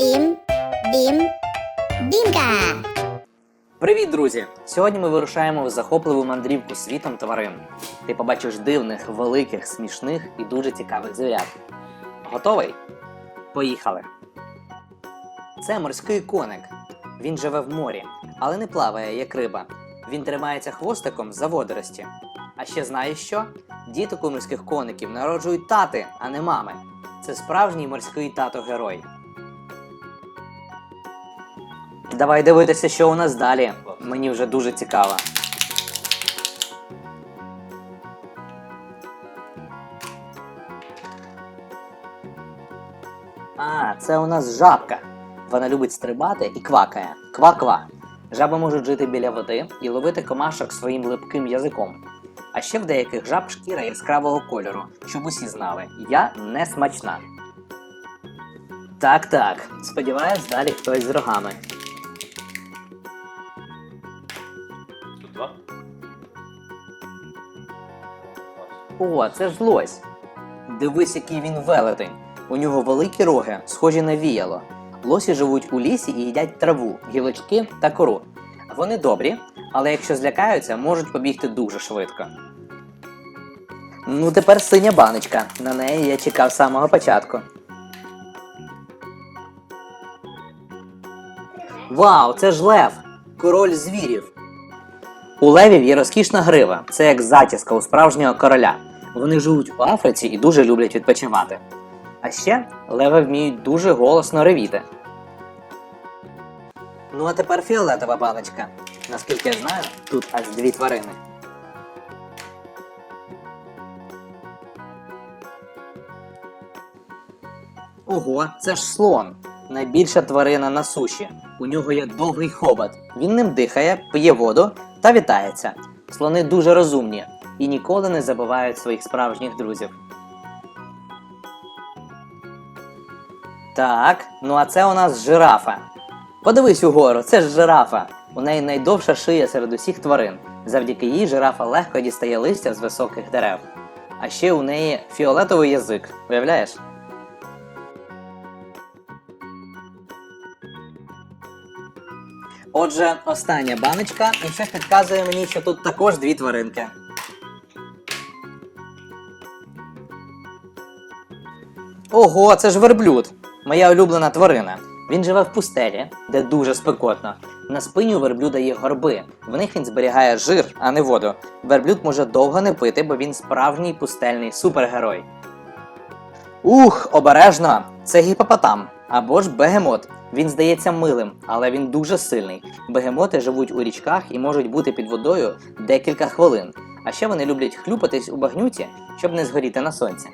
Дім, дім, дімка. Привіт, друзі! Сьогодні ми вирушаємо в захопливу мандрівку світом тварин. Ти побачиш дивних, великих, смішних і дуже цікавих звірят. Готовий? Поїхали! Це морський коник. Він живе в морі, але не плаває, як риба. Він тримається хвостиком за водорості. А ще знаєш що? Діток у морських коників народжують тати, а не мами. Це справжній морський тато-герой. Давай дивитися, що у нас далі. Мені вже дуже цікаво. А, це у нас жабка. Вона любить стрибати і квакає. Ква-ква. Жаби можуть жити біля води і ловити комашок своїм липким язиком. А ще в деяких жаб шкіра яскравого кольору, щоб усі знали, я не смачна. Так, так. Сподіваюсь, далі хтось з рогами. О, це ж лось. Дивись, який він велетень. У нього великі роги, схожі на віяло. Лосі живуть у лісі і їдять траву, гілочки та кору. Вони добрі, але якщо злякаються, можуть побігти дуже швидко. Ну, тепер синя баночка. На неї я чекав з самого початку. Вау, це ж лев! Король звірів. У левів є розкішна грива, це як затіска у справжнього короля. Вони живуть у Африці і дуже люблять відпочивати. А ще леви вміють дуже голосно ревіти. Ну а тепер фіолетова баночка. Наскільки я знаю, тут аж дві тварини. Ого, це ж слон. Найбільша тварина на суші. У нього є довгий хобот. Він ним дихає, п'є воду та вітається. Слони дуже розумні і ніколи не забувають своїх справжніх друзів. Так, ну а це у нас жирафа. Подивись угору, це ж жирафа. У неї найдовша шия серед усіх тварин. Завдяки їй жирафа легко дістає листя з високих дерев. А ще у неї фіолетовий язик, уявляєш? Отже, остання баночка, і щось підказує мені, що тут також дві тваринки. Ого, це ж верблюд! Моя улюблена тварина. Він живе в пустелі, де дуже спекотно. На спині у верблюда є горби. В них він зберігає жир, а не воду. Верблюд може довго не пити, бо він справжній пустельний супергерой. Ух, обережно! Це гіпопотам або ж бегемот. Він здається милим, але він дуже сильний. Бегемоти живуть у річках і можуть бути під водою декілька хвилин. А ще вони люблять хлюпатись у багнюці, щоб не згоріти на сонці.